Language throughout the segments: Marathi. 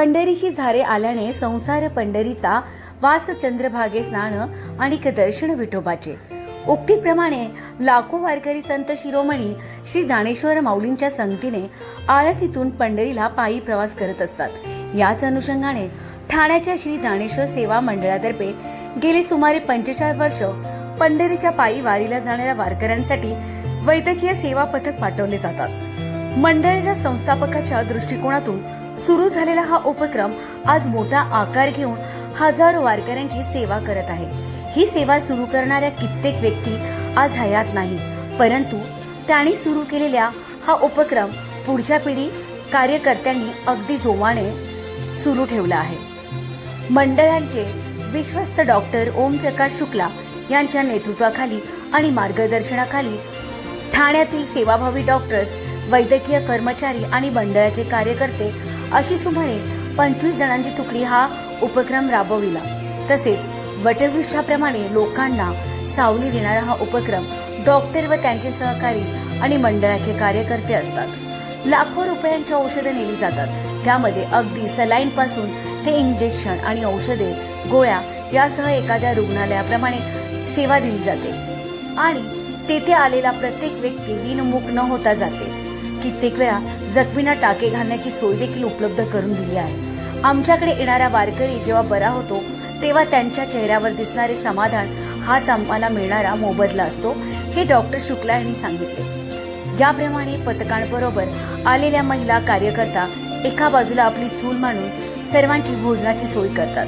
पंढरीची झारे आल्याने संसार पंढरीचा वास चंद्रभागे स्नान आणि दर्शन विठोबाचे. उक्तीप्रमाणे लाखो वारकरी संत शिरोमणी श्री ज्ञानेश्वर माऊलींच्या संगतीने आळतीतून पंढरीला पायी प्रवास करत असतात. याच अनुषंगाने ठाण्याच्या श्री ज्ञानेश्वर सेवा मंडळातर्फे गेली सुमारे पंचेचाळीस वर्ष पंढरीच्या पायी वारीला जाणाऱ्या वारकऱ्यांसाठी वैद्यकीय सेवा पथक पाठवले जातात. मंडळाच्या संस्थापकाच्या दृष्टिकोनातून सुरू झालेला हा उपक्रम आज मोठा आकार घेऊन हजारो वारकऱ्यांची सेवा करत आहे. ही सेवा सुरू करणाऱ्या कित्येक व्यक्ती आज हयात नाही परंतु त्यांनी सुरू केलेल्या हा उपक्रम पुढच्या पिढी कार्यकर्त्यांनी अगदी जोमाने सुरू ठेवला आहे. मंडळांचे विश्वस्त डॉक्टर ओमप्रकाश शुक्ला यांच्या नेतृत्वाखाली आणि मार्गदर्शनाखाली ठाण्यातील सेवाभावी डॉक्टर्स वैद्यकीय कर्मचारी आणि मंडळाचे कार्यकर्ते अशी सुमारे पंचवीस जणांची तुकडी हा उपक्रम राबविला. तसेच वटवृक्षाप्रमाणे लोकांना सावली देणारा हा उपक्रम डॉक्टर व त्यांचे सहकारी आणि मंडळाचे कार्यकर्ते असतात. लाखो रुपयांची औषधं नेली जातात. त्यामध्ये अगदी सलाईन पासून ते इंजेक्शन आणि औषधे गोळ्या यासह एखाद्या रुग्णालयाप्रमाणे सेवा दिली जाते. आणि तेथे आलेला प्रत्येक व्यक्ती विनमुख न होता जाते. कित्येक वेळा जखमींना टाके घालण्याची सोय देखील उपलब्ध करून दिली आहे. आमच्याकडे येणारा वारकरी जेव्हा बरा होतो तेव्हा त्यांच्या चेहऱ्यावर दिसणारे समाधान हाच आम्हाला मिळणारा मोबदला असतो हे डॉक्टर शुक्ला यांनी सांगितले. याप्रमाणे पथकांबरोबर आलेल्या महिला कार्यकर्ता एका बाजूला आपली चूल मांडून सर्वांची भोजनाची सोय करतात.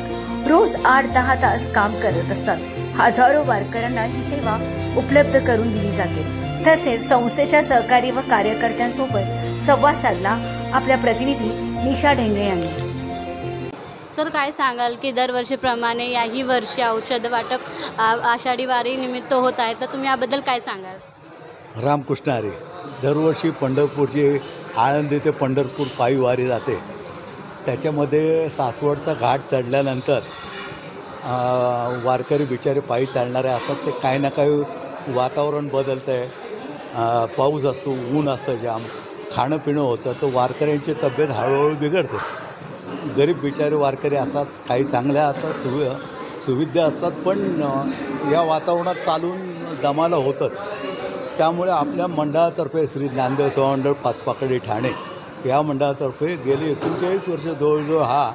रोज आठ दहा तास काम करत असतात. हजारो वारकऱ्यांना ही सेवा उपलब्ध करून दिली जाते. तसेच संस्थेच्या सहकारी व कार्यकर्त्यांसोबत संवाद साधला. आपल्या प्रतिनिधी निशा ढेंगरे यांनी. सर काय सांगाल की दरवर्षीप्रमाणे याही वर्षी औषध वाटप आ- आषाढी वारी निमित्त होत आहे. तर तुम्ही याबद्दल काय सांगाल? रामकृष्ण हरी दरवर्षी पंढरपूरची आळंदी ते पंढरपूर पायी वारी जाते त्याच्यामध्ये सासवडचा घाट चढल्यानंतर वारकरी बिचारे पायी चालणारे असतात. ते काही ना काही वातावरण बदलतं आहे पाऊस असतो ऊन असतं जाम. खाणं पिणं होतं तर वारकऱ्यांची तब्येत हळूहळू बिघडते. गरीब बिचारे वारकरी असतात काही चांगल्या असतात सुवि सुविधा असतात पण या वातावरणात चालून दमाला होतंच. त्यामुळे आपल्या मंडळातर्फे श्री ज्ञानदेव सवंडळ पाचपाकडी ठाणे या मंडळातर्फे गेली एकोणचाळीस वर्ष जवळजवळ हा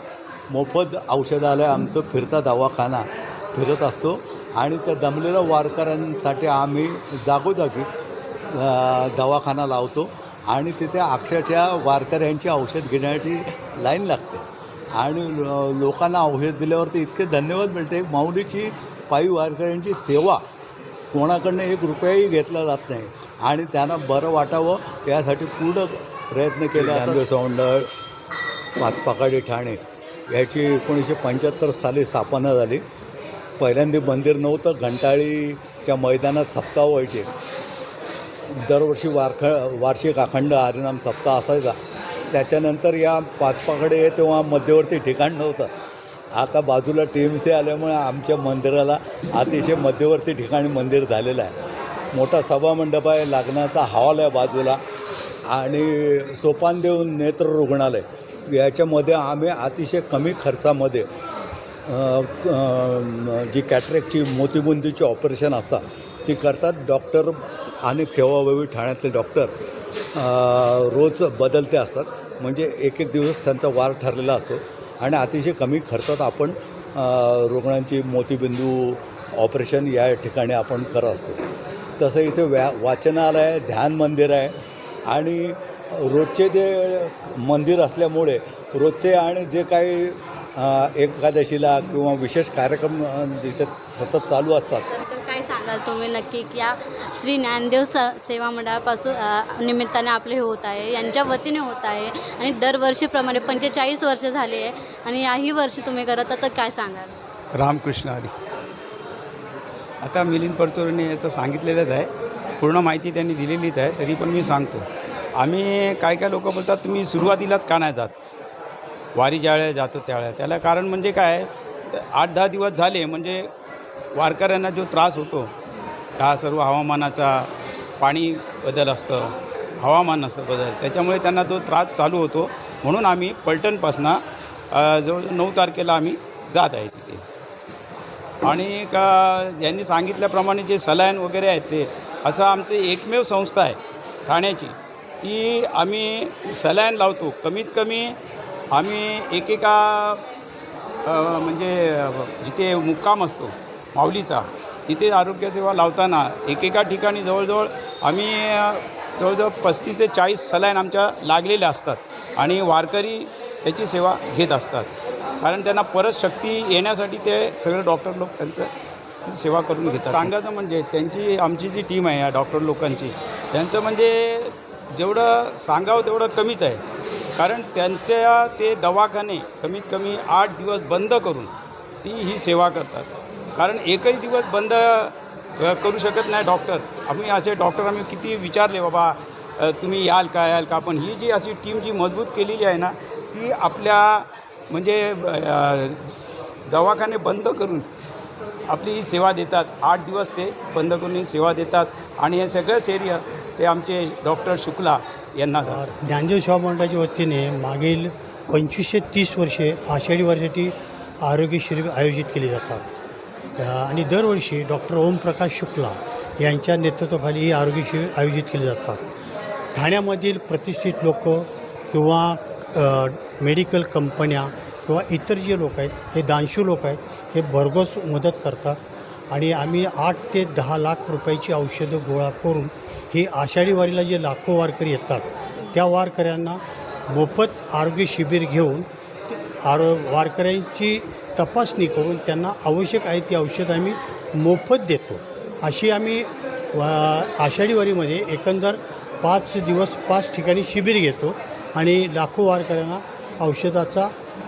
मोफत औषधालय आमचं फिरता दवाखाना फिरत असतो. आणि त्या दमलेल्या वारकऱ्यांसाठी आम्ही जागोजागी दवाखाना लावतो. आणि तिथे अक्षरशः वारकऱ्यांची औषध घेण्यासाठी लाईन लागते. आणि लोकांना औषध दिल्यावरती इतके धन्यवाद मिळते. माऊलीची पायी वारकऱ्यांची सेवा कोणाकडनं एक रुपयाही घेतला जात नाही. आणि त्यांना बरं वाटावं यासाठी पूर्ण प्रयत्न केले सौंडळ पाचपाकाडी ठाणे याची एकोणीसशे पंच्याहत्तर साली स्थापना झाली. पहिल्यांदा मंदिर नव्हतं घंटाळीच्या मैदानात सप्ताह व्हायचे. दरवर्षी वारख वार्षिक अखंड हरिनाम सप्ताह असायचा. त्याच्यानंतर या पाचपाकडे तेव्हा मध्यवर्ती ठिकाण नव्हतं. आता बाजूला टी एम सी आल्यामुळे आमच्या मंदिराला अतिशय मध्यवर्ती ठिकाणी मंदिर झालेलं आहे. मोठा सभामंडप आहे लग्नाचा हॉल आहे बाजूला आणि सोपान देऊन नेत्र रुग्णालय याच्यामध्ये आम्ही अतिशय कमी खर्चामध्ये जी कॅटरॅकची मोतीबुंदीची ऑपरेशन असतात ती करतात. डॉक्टर स्थानिक सेवाभावी ठाण्यातले डॉक्टर रोज बदलते असतात. म्हणजे एक एक दिवस त्यांचा वार ठरलेला असतो. आणि अतिशय कमी खर्चात आपण रुग्णांची मोतीबिंदू ऑपरेशन या ठिकाणी आपण करत असतो. तसं इथे व्या वाचनालय ध्यान मंदिर आहे. आणि रोजचे जे मंदिर असल्यामुळे रोजचे आणि जे काही एकादशीला किंवा विशेष कार्यक्रम तिथे सतत चालू असतात. तर तर काय सांगाल तुम्ही नक्की की या श्री ज्ञानदेव स सेवा मंडळापासून अ, निमित्ताने आपले हे होत आहे यांच्या वतीने होत आहे आणि दरवर्षीप्रमाणे पंचेचाळीस वर्ष झाली आहे आणि याही वर्षी तुम्ही करत आहात, तर काय सांगाल? रामकृष्ण हरी. आता मिलिंद परचोरने तर सांगितलेलंच आहे. पूर्ण माहिती त्यांनी दिलेलीच आहे तरी पण मी सांगतो. आम्ही काय काय लोक बोलतात तुम्ही सुरुवातीलाच का नाही जात वारी ज्यावेळेला जातो त्यावेळेला त्याला कारण म्हणजे काय? आठ दहा दिवस झाले म्हणजे वारकऱ्यांना जो त्रास होतो हा सर्व हवामानाचा पाणी बदल असतं हवामान असतं बदल. त्याच्यामुळे त्यांना जो त्रास चालू होतो म्हणून आम्ही पलटणपासनं जवळ जवळजवळ नऊ तारखेला आम्ही जात आहे तिथे. आणि का यांनी सांगितल्याप्रमाणे जे सलायन वगैरे आहेत ते असं आमचं एकमेव संस्था आहे ठाण्याची. ती आम्ही सलायन लावतो. कमीत कमी आम्ही एकेका म्हणजे जिथे मुक्काम असतो माऊलीचा तिथे आरोग्यसेवा लावताना एकेका ठिकाणी जवळजवळ आम्ही जवळजवळ पस्तीस ते चाळीस सलाईन आमच्या लागलेल्या असतात आणि वारकरी त्याची सेवा घेत असतात. कारण त्यांना परत शक्ती येण्यासाठी ते सगळे डॉक्टर लोक त्यांचं सेवा करून घेतात. सांगायचं म्हणजे त्यांची आमची जी टीम आहे या डॉक्टर लोकांची त्यांचं म्हणजे जेवढं सांगावं तेवढं कमीच आहे. कारण त्यांच्या ते दवाखाने कमीत कमी आठ दिवस बंद करून ती ही सेवा करतात. कारण एकही दिवस बंद करू शकत नाही डॉक्टर. आम्ही असे डॉक्टर आम्ही किती विचारले बाबा तुम्ही याल का याल का? पण ही जी अशी टीम जी मजबूत केलेली आहे ना ती आपल्या म्हणजे दवाखाने बंद करून आपली ही सेवा देतात. आठ दिवस ते बंद करून ही सेवा देतात. आणि हे सगळं श्रेय ते आमचे डॉक्टर शुक्ला यांना ज्ञानदेव सेवा मंडळाच्या वतीने मागील पंचवीसशे तीस वर्षे आषाढी वारीसाठी आरोग्य शिबिर आयोजित केले जातात. आणि दरवर्षी डॉक्टर ओमप्रकाश शुक्ला यांच्या नेतृत्वाखाली ही आरोग्य शिबिर आयोजित केले जातात. ठाण्यामधील प्रतिष्ठित लोक किंवा मेडिकल कंपन्या किंवा इतर जे लोक आहेत हे दानशू लोक आहेत हे भरघोस मदत करतात आणि आम्ही आठ ते दहा लाख रुपयाची औषधं गोळा करून ही आषाढी वारीला जे लाखो वारकरी येतात त्या वारकऱ्यांना मोफत आरोग्य शिबिर घेऊन आरो वारकऱ्यांची तपासणी करून त्यांना आवश्यक आहे ती औषधं आम्ही मोफत देतो. अशी आम्ही वा आषाढी वारीमध्ये एकंदर पाच दिवस पाच ठिकाणी शिबिर घेतो आणि लाखो वारकऱ्यांना औषधाचा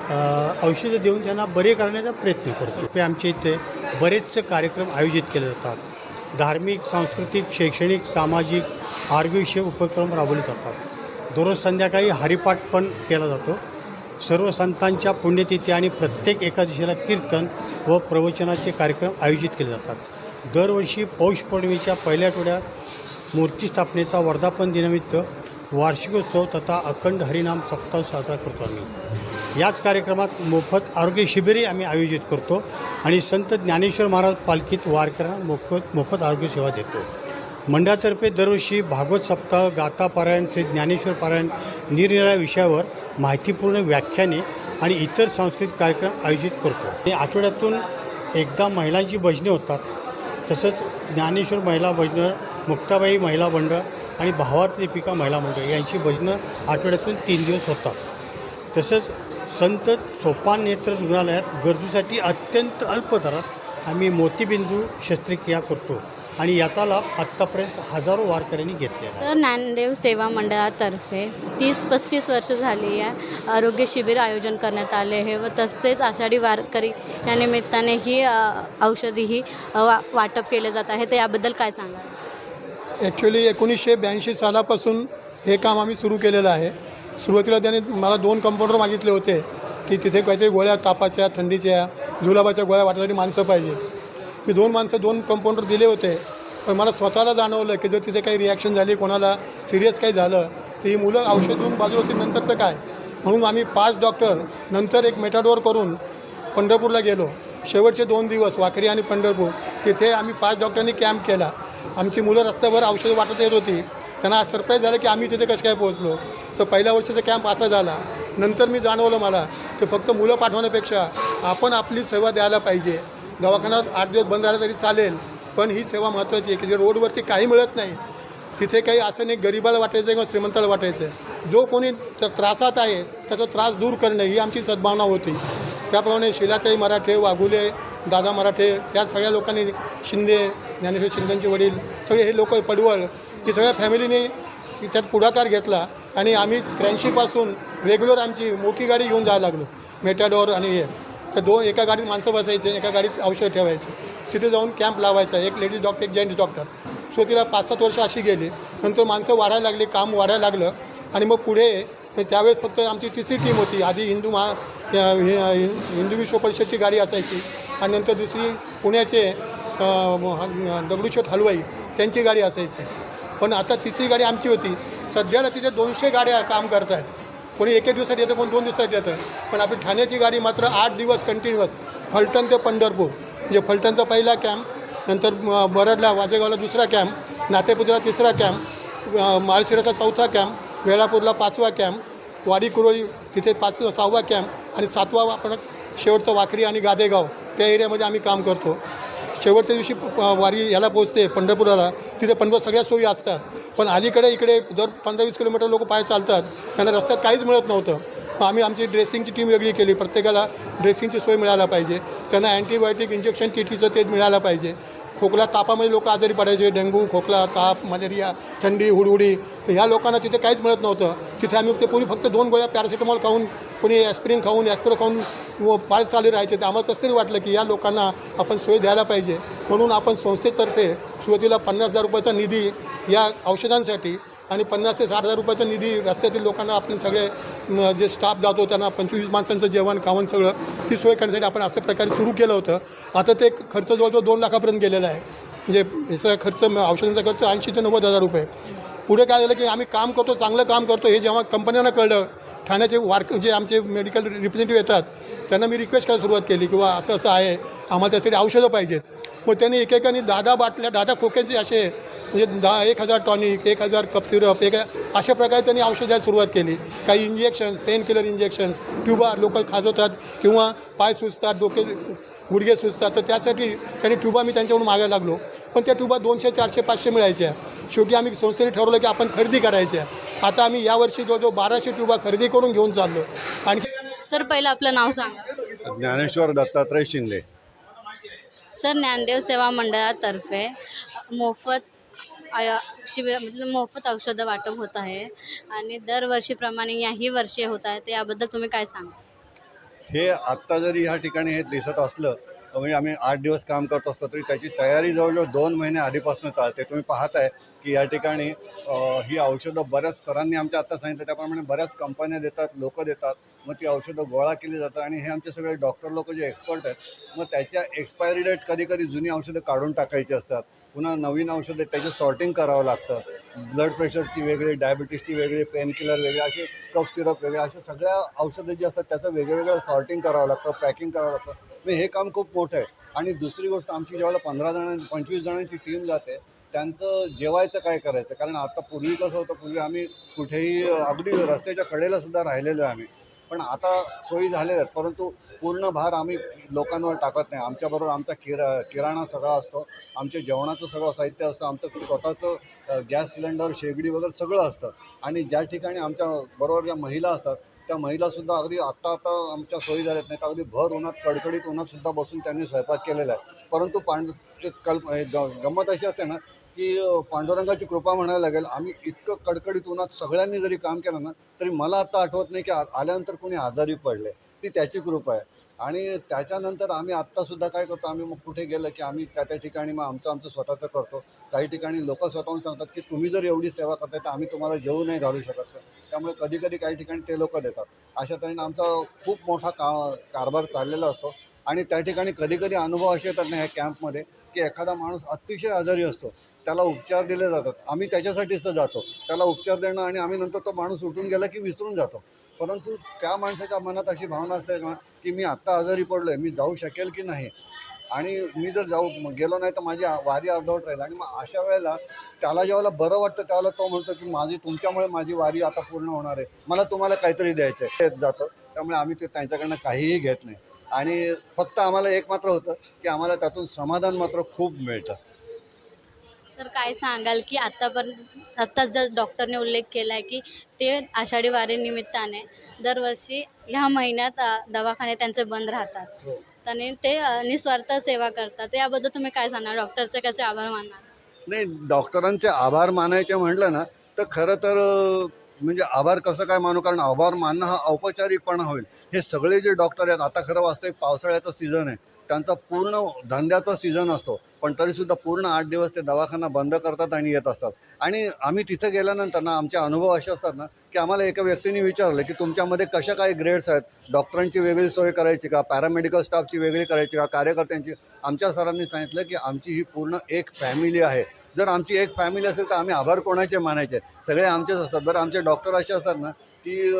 औषधं देऊन त्यांना बरे करण्याचा प्रयत्न करतो. ते आमच्या इथे बरेचसे कार्यक्रम आयोजित केले जातात. धार्मिक सांस्कृतिक शैक्षणिक सामाजिक आरोग्यविषयक उपक्रम राबवले जातात. दररोज संध्याकाळी हरिपाठ पण केला जातो. सर्व संतांच्या पुण्यतिथी आणि प्रत्येक एकादशीला कीर्तन व प्रवचनाचे कार्यक्रम आयोजित केले जातात. दरवर्षी पौष पौर्णिमेच्या पहिल्या आठवड्यात मूर्ती स्थापनेचा वर्धापन दिनानिमित्त वार्षिकोत्सव तथा अखंड हरिनाम सप्ताह साजरा करतो आम्ही. याच कार्यक्रमात मोफत आरोग्य शिबिरे आम्ही आयोजित करतो आणि संत ज्ञानेश्वर महाराज पालखीत वारकऱ्यांना मोफत मोफत आरोग्य सेवा देतो. मंडळातर्फे दरवर्षी भागवत सप्ताह गाथा पारायण श्री ज्ञानेश्वर पारायण निरनिराळ्या विषयावर माहितीपूर्ण व्याख्याने आणि इतर सांस्कृतिक कार्यक्रम आयोजित करतो. आणि आठवड्यातून एकदा महिलांची भजने होतात. तसंच ज्ञानेश्वर महिला भजनं मुक्ताबाई महिला मंडळ आणि भावार्थ दीपिका महिला मंडळ यांची भजनं आठवड्यातून तीन दिवस होतात. तसंच संत सोपान नेत्र रुग्णालयात गरजूसाठी अत्यंत अल्प दरात आम्ही मोतीबिंदू शस्त्रक्रिया करतो आणि याचा लाभ आत्तापर्यंत हजारो वारकऱ्यांनी घेतलेला आहे. तर ज्ञानदेव सेवा मंडळातर्फे तीस पस्तीस वर्ष झाली आहे आरोग्य शिबिर आयोजन करण्यात आले आहे व तसेच आषाढी वारकरी या निमित्ताने ही औषधीही वा वाटप केले जात आहे. तर याबद्दल काय सांगा ॲक्च्युली एकोणीसशे ब्याऐंशी सालापासून हे काम आम्ही सुरू केलेलं आहे. सुरुवातीला त्याने मला दोन कंपाऊंडर मागितले होते की तिथे काहीतरी गोळ्या तापाच्या थंडीच्या जुलाबाच्या गोळ्या वाटण्यासाठी माणसं पाहिजे. मी दोन माणसं दोन कंपाऊंडर दिले होते. पण मला स्वतःला जाणवलं की जर तिथे काही रिॲक्शन झाली कोणाला सिरियस काही झालं तर ही मुलं औषध देऊन बाजूला होती नंतरचं काय? म्हणून आम्ही पाच डॉक्टर नंतर एक मेटाडोर करून पंढरपूरला गेलो. शेवटचे दोन दिवस वाकरी आणि पंढरपूर तिथे आम्ही पाच डॉक्टरांनी कॅम्प केला. आमची मुलं रस्त्यावर औषधं वाटत येत होती. त्यांना सरप्राईज झालं की आम्ही तिथे कसं काय पोहोचलो. तर पहिल्या वर्षाचा कॅम्प असा झाला. नंतर मी जाणवलं मला की फक्त मुलं पाठवण्यापेक्षा आपण आपली सेवा द्यायला पाहिजे. दवाखान्यात आठ दिवस बंद राहिला तरी चालेल पण ही सेवा महत्त्वाची आहे की जे रोडवरती काही मिळत नाही तिथे काही असं नाही गरिबाला वाटायचं किंवा श्रीमंताला वाटायचं. जो कोणी त- त्रासात आहे त्याचा त्रास दूर करणे ही आमची सद्भावना होती. त्याप्रमाणे शिलाताई मराठे वाघुले दादा मराठे त्या सगळ्या लोकांनी शिंदे ज्ञानेश्वर शिंदेचे वडील सगळे हे लोक पडवळ की सगळ्या फॅमिलीने त्यात पुढाकार घेतला आणि आम्ही त्र्याऐंशीपासून रेग्युलर आमची मोठी गाडी घेऊन जायला लागलो मेटाडोर आणि हे. तर दोन एका गाडीत माणसं बसायचे एका गाडीत औषध ठेवायचे. तिथे जाऊन कॅम्प लावायचा एक लेडीज डॉक्टर एक जेंट्स डॉक्टर सो तिला पाच सात वर्ष अशी गेली. नंतर माणसं वाढायला लागली काम वाढायला लागलं. आणि मग पुढे त्यावेळेस फक्त आमची तिसरी टीम होती आधी हिंदू महा या- हे हिंदू विश्व परिषदची गाडी असायची. आणि नंतर दुसरी पुण्याचे दगडूशेठ हलवाई त्यांची गाडी असायची. पण आता तिसरी गाडी आमची होती. सध्याला तिथे दोनशे गाड्या काम करत आहेत कोणी एके दिवसात दिवसासाठी येतं कोण दोन दिवसात येतं. पण आपली ठाण्याची गाडी मात्र आठ दिवस कंटिन्युअस फलटण ते पंढरपूर. म्हणजे फलटणचा पहिला कॅम्प नंतर बरडला वाजेगावला दुसरा कॅम्प नातेपुतला तिसरा कॅम्प माळशिराचा चौथा कॅम्प वेळापूरला पाचवा कॅम्प वाडी कुरोळी तिथे पाच सहावा कॅम्प आणि सातवा आपण शेवटचं वाखरी आणि गादेगाव त्या एरियामध्ये आम्ही काम करतो. शेवटच्या दिवशी प- वारी याला पोचते पंढरपुराला. तिथे पंढरपूर सगळ्या सोयी असतात. पण अलीकडे इकडे दर पंधरा वीस किलोमीटर लोक पाय चालतात त्यांना रस्त्यात काहीच मिळत नव्हतं. मग आम्ही आमची ड्रेसिंगची टीम वेगळी केली. प्रत्येकाला ड्रेसिंगची सोय मिळायला पाहिजे. त्यांना अँटीबायोटिक इंजेक्शन टी टीचं ते मिळायला पाहिजे. खोकला तापामध्ये लोक आजारी पडायचे डेंग्यू खोकला ताप मलेरिया थंडी हुडहुडी तर ह्या लोकांना तिथे काहीच मिळत नव्हतं. तिथे आम्ही ते पूर्वी फक्त दोन गोळ्या पॅरासिटामॉल खाऊन कोणी ॲस्पिरिन खाऊन ॲस्पिरो खाऊन व पाय चालू राहायचे. तर आम्हाला कसं तरी वाटलं की या लोकांना आपण सोय द्यायला पाहिजे. म्हणून आपण संस्थेतर्फे सुरुवातीला पन्नास हजार रुपयाचा निधी या औषधांसाठी आणि पन्नास ते साठ हजार रुपयाचा निधी रस्त्यातील लोकांना आपण सगळे जे स्टाफ जातो त्यांना पंचवीस माणसांचं जेवण खावण सगळं ती सोय करण्यासाठी आपण अशा प्रकारे सुरू केलं होतं. आता ते खर्च जवळजवळ दोन लाखापर्यंत गेलेला आहे. म्हणजे याचा खर्च औषधांचा खर्च ऐंशी ते नव्वद हजार रुपये. पुढे काय झालं की आम्ही काम करतो चांगलं काम करतो हे जेव्हा कंपन्यांना कळलं ठाण्याचे वार्क जे आमचे मेडिकल रिप्रेझेंटेटिव्ह येतात त्यांना मी रिक्वेस्ट करायला सुरुवात केली किंवा असं असं आहे आम्हाला त्यासाठी औषधं पाहिजेत. मग त्यांनी एकेकाने दहा दहा बाटल्या दहा दहा खोक्याचे असे म्हणजे दहा एक हजार टॉनिक एक हजार कप सिरप एक अशा प्रकारे त्यांनी औषध द्यायला सुरुवात केली. काही इंजेक्शन्स पेन किलर इंजेक्शन्स ट्युबा लोक खाजवतात किंवा पाय सुचतात डोके गुडघे सुचतात तर त्यासाठी त्यांनी ट्युबा मी त्यांच्याकडून मागायला लागलो. पण त्या ट्युबा दोनशे चारशे पाचशे मिळायच्या. शेवटी आम्ही संस्थेने ठरवलं की आपण खरेदी करायच्या. आता आम्ही यावर्षी जवळजवळ बाराशे ट्युबा खरेदी करून घेऊन चाललो. आणि सर पहिलं आपलं नाव सांगा. ज्ञानेश्वर दत्तात्रय शिंदे. सर ज्ञानदेव सेवा मंडळातर्फे मोफत आय- शिबिर मतलब मोफत औषधं वाटप होत आहे. आणि दरवर्षीप्रमाणे याही वर्षी होत आहे. तर याबद्दल तुम्ही काय सांगा? हे आत्ता जरी ह्या ठिकाणी हे दिसत असलं म्हणजे आम्ही आठ दिवस काम करत असतो तरी त्याची तयारी जवळजवळ दोन महिने आधीपासून चालते. तुम्ही पाहताय की या ठिकाणी ही औषधं बऱ्याच सरांनी आमच्या आत्ता सांगितलं त्याप्रमाणे बऱ्याच कंपन्या देतात लोक देतात. मग ती औषधं गोळा केली जातात आणि हे आमचे सगळे डॉक्टर लोक जे एक्सपर्ट आहेत मग त्याच्या एक्सपायरी डेट कधी कधी जुनी औषधं काढून टाकायची असतात. पुन्हा नवीन औषधं त्याचं सॉर्टिंग करावं लागतं. ब्लड प्रेशरची वेगळी डायबिटीसची वेगळी पेनकिलर वेगळे असे कफ सिरप वेगळे अशा सगळ्या औषधं जी असतात त्याचं वेगवेगळं सॉर्टिंग करावं लागतं पॅकिंग करावं लागतं. म्हणजे हे काम खूप मोठं आहे. आणि दुसरी गोष्ट आमची जेव्हा पंधरा जणां पंचवीस जणांची टीम जाते त्यांचं जेवायचं काय करायचं? कारण आता पूर्वी कसं होतं पूर्वी आम्ही कुठेही अगदी रस्त्याच्या कडेला सुद्धा राहिलेलो आहे आम्ही. पण आता सोयी झालेल्या आहेत परंतु पूर्ण भार आम्ही लोकांवर टाकत नाही. आमच्याबरोबर आमचा किरा किराणा सगळा असतो आमच्या जेवणाचं सगळं साहित्य असतं आमचं स्वतःचं गॅस सिलेंडर शेगडी वगैरे सगळं असतं. आणि ज्या ठिकाणी आमच्या बरोबर ज्या महिला असतात त्या महिलासुद्धा अगदी आत्ता आता आमच्या सोयी झाल्यात नाही तर अगदी भर उन्हात कडकडीत उन्हातसुद्धा बसून त्यांनी स्वयंपाक केलेला आहे. परंतु पांड एक कल्प हे ग- गंमत अशी असते ना की पांडुरंगाची कृपा म्हणायला लागेल आम्ही इतकं कडकडीत उन्हात सगळ्यांनी जरी काम केलं ना तरी मला आत्ता आठवत नाही की आ- आल्यानंतर कोणी आजारी पडले. ती त्याची कृपा आहे. आणि त्याच्यानंतर आम्ही आत्तासुद्धा काय करतो आम्ही मग कुठे गेलं की आम्ही त्या त्या ठिकाणी मग आमचं आमचं स्वतःचं करतो. काही ठिकाणी लोक स्वतःहून सांगतात की तुम्ही जर एवढी सेवा करताय तर आम्ही तुम्हाला जेवू नाही घालू शकत. त्यामुळे कधी कधी काही ठिकाणी ते लोक देतात. अशा तऱ्हेने आमचा खूप मोठा का कारभार चाललेला असतो. आणि त्या ठिकाणी कधी कधी अनुभव असे येतात ना ह्या कॅम्पमध्ये की एखादा माणूस अतिशय आजारी असतो. त्याला उपचार दिले जातात. आम्ही त्याच्यासाठीच तर जातो. त्याला उपचार देणं आणि आम्ही नंतर तो माणूस उठून गेला की विसरून जातो. परंतु त्या माणसाच्या मनात अशी भावना असते की मी आत्ता आजारी पडलो आहे मी जाऊ शकेल की नाही? आणि मी जर जाऊ गेलो नाही तर माझी वारी अर्धवट राहील. आणि मग अशा वेळेला त्याला जेव्हा बरं वाटतं त्यावेळेला तो म्हणतो की माझी तुमच्यामुळे माझी वारी आता पूर्ण होणार आहे. मला तुम्हाला काहीतरी द्यायचं आहे येत जातं. त्यामुळे आम्ही ते त्यांच्याकडनं काहीही घेत नाही. आणि फक्त आम्हाला एक मात्र होतं की आम्हाला त्यातून समाधान मात्र खूप मिळतं. सर काय सांगाल की आत्तापर्यंत आत्ताच जर डॉक्टरने उल्लेख केला आहे की ते आषाढी वारी निमित्ताने दरवर्षी ह्या महिन्यात दवाखाने त्यांचे बंद राहतात. आणि ते निस्वार्थ सेवा करतात. याबद्दल तुम्ही काय सांगणार? डॉक्टरचे कसे आभार मानणार? नाही डॉक्टरांचे आभार मानायचे म्हटलं ना तर खरं तर म्हणजे आभार कसं काय मानू? कारण आभार मानणं हा औपचारिकपणा होईल. हे सगळे जे डॉक्टर आहेत आता खरं वास्तविक पावसाळ्याचा सीझन आहे. त्यांचा पूर्ण धंद्याचा सीझन असतो. पण तरीसुद्धा पूर्ण आठ दिवस ते दवाखाना बंद करतात आणि येत असतात. आणि आम्ही तिथे गेल्यानंतर ना आमचे अनुभव असे असतात ना की आम्हाला एका व्यक्तीने विचारलं की तुमच्यामध्ये कशा काही ग्रेड्स आहेत? डॉक्टरांची वेगळी सोय करायची का? पॅरामेडिकल स्टाफची वेगळी करायची का? कार्यकर्त्यांची. आमच्या सरांनी सांगितलं की आमची ही पूर्ण एक फॅमिली आहे. जर आमची एक फॅमिली असेल तर आम्ही आभार कोणाचे मानायचे? सगळे आमचेच असतात. बरं आमचे डॉक्टर असे असतात ना की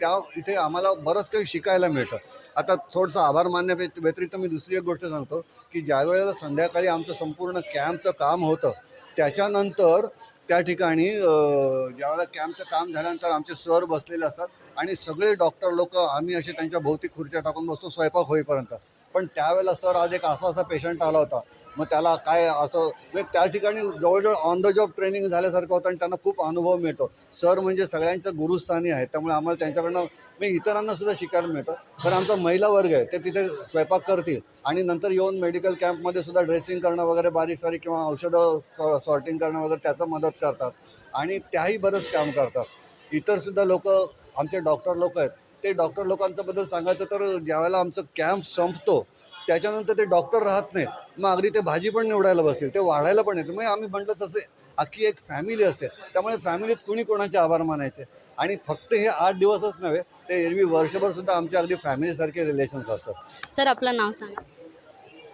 त्या इथे आम्हाला बरंच काही शिकायला मिळतं. आता थोडंसं आभार मानण्या व्यतिरिक्त मी दुसरी एक गोष्ट सांगतो की ज्या वेळेला संध्याकाळी आमचं संपूर्ण कॅम्पचं काम होतं त्याच्यानंतर त्या ठिकाणी ज्यावेळेला कॅम्पचं काम झाल्यानंतर आमचे सर बसलेले असतात आणि सगळे डॉक्टर लोक आम्ही असे त्यांच्या भौतिक खुर्च्या टाकून बसतो स्वयंपाक होईपर्यंत. पण त्यावेळेला सर आज एक असा असा पेशंट आला होता. मग त्याला काय असं म्हणजे त्या ठिकाणी जवळजवळ ऑन द जॉब ट्रेनिंग झाल्यासारखं होतं आणि त्यांना खूप अनुभव मिळतो. सर म्हणजे सगळ्यांचं गुरुस्थानी आहे त्यामुळे आम्हाला त्यांच्याकडनं मी इतरांना सुद्धा शिकायला मिळतं. तर आमचा महिला वर्ग आहे ते तिथे स्वयंपाक करतील. आणि नंतर येऊन मेडिकल कॅम्पमध्ये सुद्धा ड्रेसिंग करणं वगैरे बारीक सारीक किंवा औषधं सॉर्टिंग करणं वगैरे त्याचं मदत करतात. आणि त्याही बरंच काम करतात. इतरसुद्धा लोक आमचे डॉक्टर लोक आहेत ते डॉक्टर लोकांच्याबद्दल सांगायचं तर ज्यावेळेला आमचं कॅम्प संपतो त्याच्यानंतर ते डॉक्टर राहत नाहीत. मग अगदी ते भाजी पण निवडायला बसतील ते वाढायला पण येते मग आम्ही म्हटलं तसे अख्खी एक फॅमिली असते. त्यामुळे फॅमिलीत कुणी कोणाचे आभार मानायचे? आणि फक्त हे आठ दिवसच नव्हे ते एरवी वर्षभरसुद्धा आमच्या अगदी फॅमिलीसारखे रिलेशन्स असतात. सर आपलं नाव सांगा.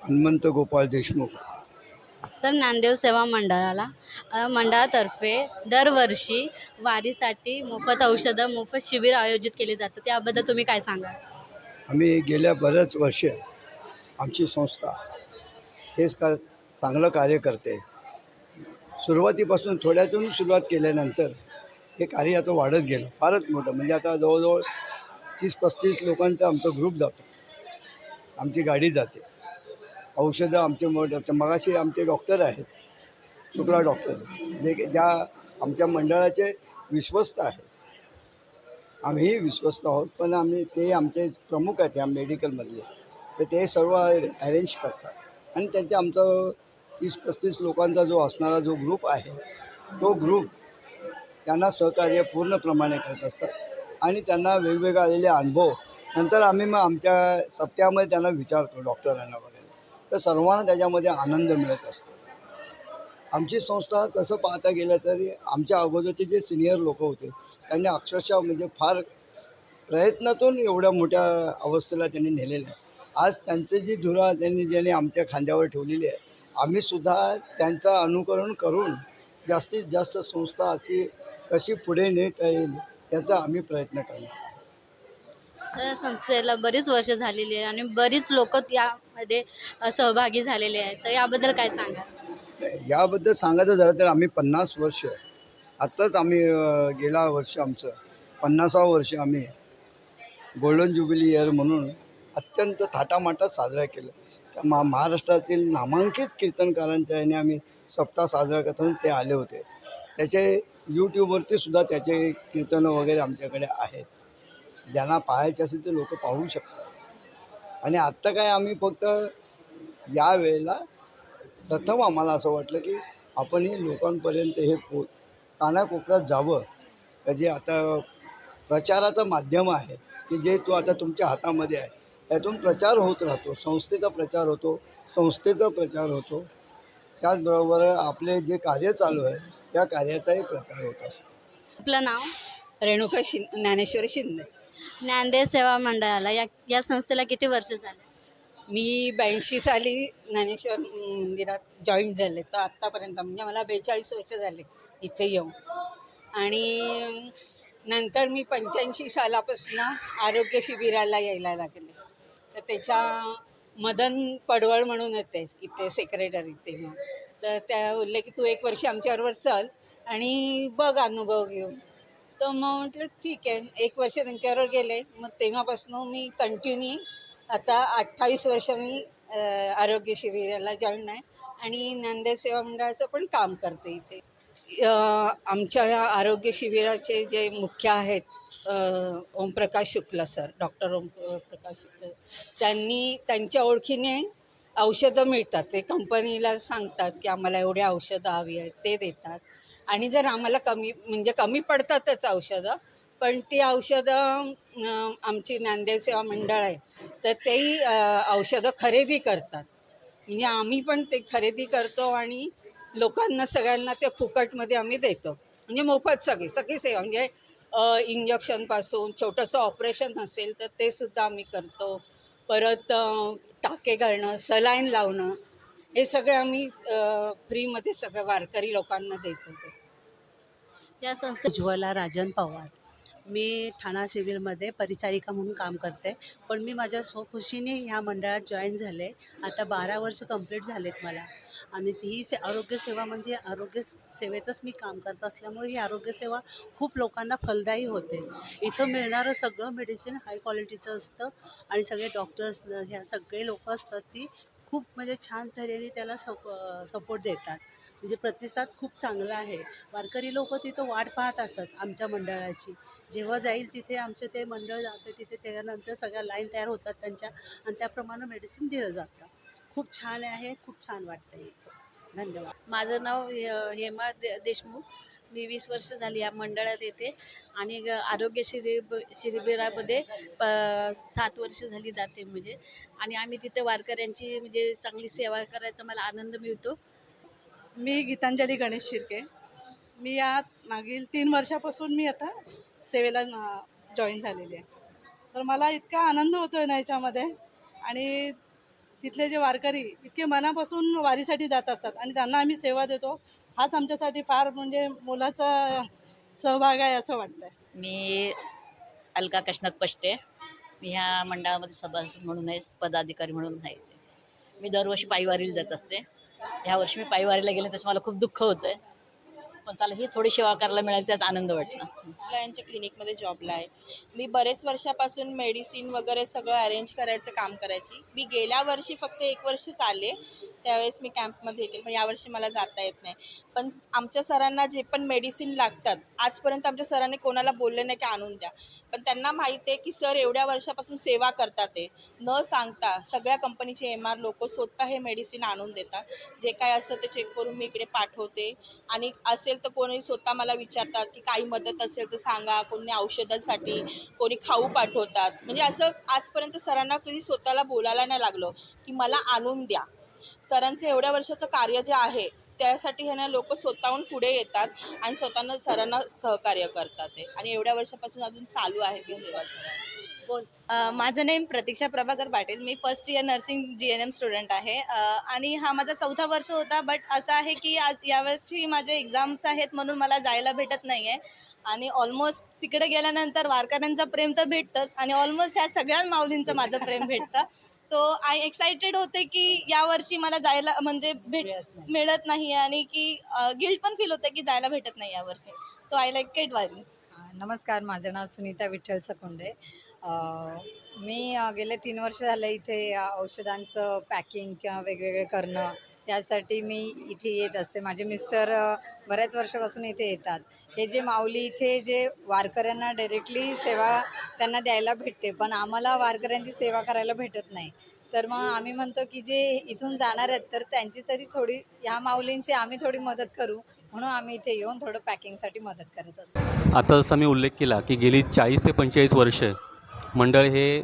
हनुमंत गोपाळ देशमुख. सर नांदेव सेवा मंडळाला मंडळातर्फे दरवर्षी वारीसाठी मोफत औषधं मोफत शिबिर आयोजित केले जातं त्याबद्दल तुम्ही काय सांगाल? आम्ही गेल्या बऱ्याच वर्ष आमची संस्था हेच का चांगलं कार्य करते. सुरुवातीपासून थोड्यातून सुरुवात केल्यानंतर हे कार्य आता वाढत गेलं. फारच मोठं. म्हणजे आता जवळजवळ तीस पस्तीस लोकांचा आमचा ग्रुप जातो. आमची गाडी जाते. औषधं आमचे मोठे मगाशी आमचे डॉक्टर आहेत शुक्ला डॉक्टर जे की- ज्या आमच्या मंडळाचे विश्वस्त आहेत. आम्हीही विश्वस्त आहोत पण आम्ही ते आमचे प्रमुख आहेत या मेडिकलमधले. तर ते सर्व अरेंज करतात. आणि त्यांचे आमचं तीस पस्तीस लोकांचा जो असणारा जो ग्रुप आहे तो ग्रुप त्यांना सहकार्य पूर्णप्रमाणे करत असतात. आणि त्यांना वेगवेगळे आलेले अनुभव नंतर आम्ही मग आमच्या सप्त्यामध्ये त्यांना विचारतो डॉक्टरांना तर सर्वांना त्याच्यामध्ये आनंद मिळत असतो. आमची संस्था तसं पाहता गेलं तरी आमच्या अगोदरचे जे सिनियर लोक होते त्यांनी अक्षरशः म्हणजे फार प्रयत्नातून एवढ्या मोठ्या अवस्थेला त्यांनी नेलेलं आहे आज त्यांचे जी धुरा त्यांनी ज्याने आमच्या खांद्यावर ठेवलेली आहे आम्हीसुद्धा त्यांचं अनुकरण करून जास्तीत जास्त संस्था अशी कशी पुढे नेता येईल याचा आम्ही प्रयत्न करणार तर संस्थेला बरीच वर्ष झालेली आहे आणि बरीच लोक यामध्ये सहभागी झालेले आहेत. तर याबद्दल काय सांगा याबद्दल सांगायचं झालं तर आम्ही पन्नास वर्ष आत्ताच आम्ही गेला वर्ष आमचं पन्नासावं वर्ष आम्ही गोल्डन ज्युबिली इयर म्हणून अत्यंत थाटामाटात साजरा केलं. त्या मा महाराष्ट्रातील नामांकित कीर्तनकारांच्या याने आम्ही सप्ताह साजरा करताना ते आले होते. त्याचे यूट्यूबवरती सुद्धा त्याचे कीर्तनं वगैरे आमच्याकडे आहेत. ज्यांना पाहायचे असेल ते लोक पाहू शकतात. आणि आत्ता काय आम्ही फक्त या वेळेला प्रथम आम्हाला असं वाटलं की आपण हे लोकांपर्यंत हे पो कानाकोपऱ्यात जावं. का जे आता प्रचाराचं माध्यम आहे की जे तो आता तुमच्या हातामध्ये आहे त्यातून प्रचार होत राहतो संस्थेचा प्रचार होतो संस्थेचा प्रचार होतो. त्याचबरोबर आपले जे कार्य चालू आहे त्या कार्याचाही प्रचार होत असतो. आपलं नाव? रेणुका शिं ज्ञानेश्वर शिंदे. ज्ञानदेव सेवा मंडळाला या या संस्थेला किती वर्ष झाले? मी ब्याऐंशी साली ज्ञानेश्वर मंदिरात जॉईन झाले. तर आत्तापर्यंत म्हणजे मला बेचाळीस वर्ष झाले इथे येऊन. आणि नंतर मी पंच्याऐंशी सालापासून आरोग्य शिबिराला यायला लागले. तर त्याच्या मदन पडवळ म्हणून येते इथे सेक्रेटरी ते मग तर त्या बोलले की तू एक वर्ष आमच्याबरोबर चल आणि बघ अनुभव घेऊन. तर मग म्हटलं ठीक आहे. एक वर्ष त्यांच्याबरोबर गेले. मग तेव्हापासून मी कंटिन्यू आता अठ्ठावीस वर्ष मी आरोग्य शिबिराला जॉईन आहे. आणि नांदेड सेवा मंडळाचं पण काम करते इथे. आमच्या या आरोग्य शिबिराचे जे मुख्य आहेत ओमप्रकाश शुक्ल सर डॉक्टर ओमप्रकाश शुक्ल त्यांनी त्यांच्या ओळखीने औषधं मिळतात. ते कंपनीला सांगतात की आम्हाला एवढी औषधं हवी आहेत ते देतात. आणि जर आम्हाला कमी म्हणजे कमी पडतातच औषधं पण ती औषधं आमची ज्ञानदेव सेवा मंडळ आहे तर तेही औषधं खरेदी करतात. म्हणजे आम्ही पण ते खरेदी करतो आणि लोकांना सगळ्यांना ते फुकटमध्ये आम्ही देतो. म्हणजे मोफत सगळी सगळी सेवा म्हणजे इंजेक्शनपासून छोटंसं ऑपरेशन असेल तर ते सुद्धा आम्ही करतो. परत टाके घालणं सलाईन लावणं हे सगळं आम्ही फ्रीमध्ये सगळं वारकरी लोकांना देतो ते. या संस्थे उज्ज्वला राजन पवार. मी ठाणा सिव्हिलमध्ये परिचारिका म्हणून काम करते. पण मी माझ्या स्वखुशीने ह्या मंडळात जॉईन झाले. आता बारा वर्ष कंप्लीट झालेत मला. आणि ही से आरोग्यसेवा म्हणजे आरोग्य सेवेतच मी काम करत असल्यामुळे ही आरोग्यसेवा खूप लोकांना फलदायी होते. इथं मिळणारं सगळं मेडिसिन हाय क्वालिटीचं असतं. आणि सगळे डॉक्टर्स ह्या सगळे लोक असतात ती खूप म्हणजे छान तऱ्हेने त्याला सप सपोर्ट देतात. म्हणजे प्रतिसाद खूप चांगला आहे. वारकरी लोक तिथं वाट पाहत असतात आमच्या मंडळाची. जेव्हा जाईल तिथे आमचे ते मंडळ जाते तिथे त्यानंतर सगळ्या लाईन तयार होतात त्यांच्या आणि त्याप्रमाणे मेडिसिन दिलं जातं. खूप छान आहे खूप छान वाटतं इथे. धन्यवाद. माझं नाव हेमा दे देशमुख. मी वीस वर्ष झाली या मंडळात येते आणि ग- आरोग्य शिबिर शिबिरामध्ये प सात वर्ष झाली जाते म्हणजे. आणि आम्ही तिथे वारकऱ्यांची म्हणजे चांगली सेवा करायचा मला आनंद मिळतो. मी गीतांजली गणेश शिर्के. मी या मागील तीन वर्षापासून मी आता सेवेला जॉईन झालेली आहे. तर मला इतका आनंद होतो आहे ना याच्यामध्ये. आणि तिथले जे वारकरी इतके मनापासून वारीसाठी जात असतात आणि त्यांना आम्ही सेवा देतो. हाच आमच्यासाठी फार म्हणजे मोलाचा सहभाग आहे असं वाटतं आहे मी अलका काशनाथ पष्टे. मी ह्या मंडळामध्ये सभासद म्हणून आहे पदाधिकारी म्हणून आहे. मी दरवर्षी पायवारीला जात असते. ह्या वर्षी मी पायवारीला गेले त्याचं मला खूप दुःख होतं आहे पण चालेल ही थोडी सेवा करायला मिळाली त्यात आनंद वाटला. यांच्या क्लिनिकमध्ये जॉबला आहे. मी बरेच वर्षापासून मेडिसिन वगैरे सगळं अरेंज करायचं काम करायची. मी गेल्या वर्षी फक्त एक वर्ष चालले. त्यावेळेस मी कॅम्पमध्ये गेले पण यावर्षी मला जाता येत नाही. पण आमच्या सरांना जे पण मेडिसिन लागतात आजपर्यंत आमच्या सरांनी कोणाला बोलले नाही की आणून द्या. पण त्यांना माहिती आहे की सर एवढ्या वर्षापासून सेवा करतात ते. न सांगता सगळ्या कंपनीचे एम आर लोक स्वतः हे मेडिसिन आणून देतात. जे काय असतं ते चेक करून मी इकडे पाठवते. आणि असेल तर कोणी स्वतः मला विचारतात की काही मदत असेल तर सांगा कोणी औषधांसाठी कोणी खाऊ पाठवतात. म्हणजे असं आजपर्यंत सरांना कधी स्वतःला बोलायला नाही लागलं की मला आणून द्या. सरांचं एवढ्या वर्षाचं कार्य जे आहे त्यासाठी ह्यानं लोक स्वतःहून पुढे येतात आणि स्वतःनं सरांना सहकार्य करतात ते. आणि एवढ्या वर्षापासून अजून चालू आहे ती सेवा सरांची. माझं नेम प्रतीक्षा प्रभाकर पाटील. मी first year nursing G N M student आहे. आणि हा माझा चौथा वर्ष होता बट असं आहे की आज यावर्षी माझे एक्झाम्स आहेत म्हणून मला जायला भेटत नाही आहे आणि ऑलमोस्ट तिकडे गेल्यानंतर वारकऱ्यांचं प्रेम तर भेटतंच आणि ऑलमोस्ट ह्या सगळ्या माऊलींचं माझं प्रेम भेटतं. सो आय एक्सायटेड होते की यावर्षी मला जायला म्हणजे भेट मिळत नाही. आणि की गिल्ट पण फील होते की जायला भेटत नाही यावर्षी सो आय लाईक केट वारी नमस्कार माझं नाव सुनीता विठ्ठल सकुंडे. मी गेले तीन वर्ष झाले इथे औषधांचं पॅकिंग किंवा वेगवेगळे करणं यासाठी मी इथे येत असते. माझे मिस्टर बऱ्याच वर्षापासून इथे येतात. हे जे माऊली इथे जे वारकऱ्यांना डायरेक्टली सेवा त्यांना द्यायला भेटते पण आम्हाला वारकऱ्यांची सेवा करायला भेटत नाही. तर मग आम्ही म्हणतो की जे इथून जाणार आहेत तर त्यांची तरी थोडी ह्या माऊलींची आम्ही थोडी मदत करू म्हणून आम्ही इथे येऊन थोडं पॅकिंगसाठी मदत करत असतो. आता जसं मी उल्लेख केला की गेली चाळीस ते पंचेचाळीस वर्ष मंडळ हे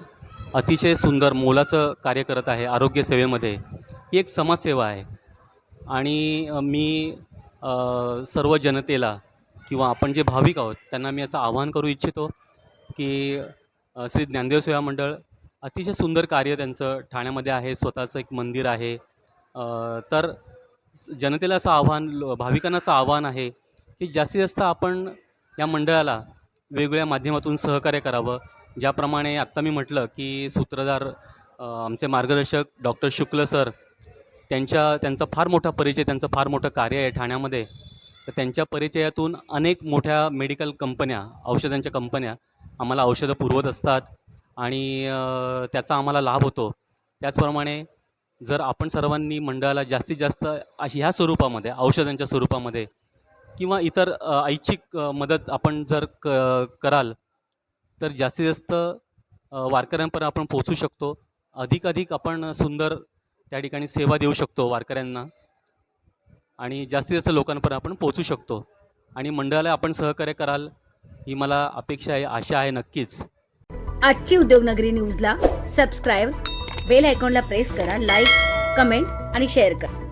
अतिशय सुंदर मोलाचं कार्य करत आहे आरोग्य सेवेमध्ये. ही एक समाजसेवा आहे. आणि मी सर्व जनतेला किंवा आपण जे भाविक आहोत त्यांना मी असं आवाहन करू इच्छितो की श्री ज्ञानदेव सेवा मंडळ अतिशय सुंदर कार्य त्यांचं ठाण्यामध्ये आहे स्वतःचं एक मंदिर आहे. तर जनतेला असं आव्हान भाविकांना असं आव्हान आहे की जास्तीत जास्त आपण या मंडळाला वेगवेगळ्या माध्यमातून सहकार्य करावं. ज्याप्रमाणे आत्ता मी म्हटलं की सूत्रधार आमचे मार्गदर्शक डॉक्टर शुक्ल सर त्यांच्या त्यांचा फार मोठा परिचय त्यांचं फार मोठं कार्य आहे ठाण्यामध्ये. तर त्यांच्या परिचयातून अनेक मोठ्या मेडिकल कंपन्या औषधांच्या कंपन्या आम्हाला औषधं पुरवत असतात आणि त्याचा आम्हाला लाभ होतो. त्याचप्रमाणे जर आपण सर्वांनी मंडळाला जास्तीत जास्त अशी ह्या स्वरूपामध्ये औषधांच्या स्वरूपामध्ये किंवा इतर ऐच्छिक मदत आपण जर क कराल तर जास्तीत जास्त वारकऱ्यांपर्यंत आपण पोचू शकतो. अधिकाधिक आपण सुंदर त्या ठिकाणी सेवा देऊ शकतो वारकऱ्यांना. आणि जास्तीत जास्त लोकांपर्यंत आपण पोचू शकतो. आणि मंडळाला आपण सहकार्य कराल ही मला अपेक्षा आहे आशा आहे नक्कीच. आजची उद्योगनगरी न्यूजला सबस्क्राईब बेल आयकॉनला प्रेस करा लाईक कमेंट आणि शेअर करा.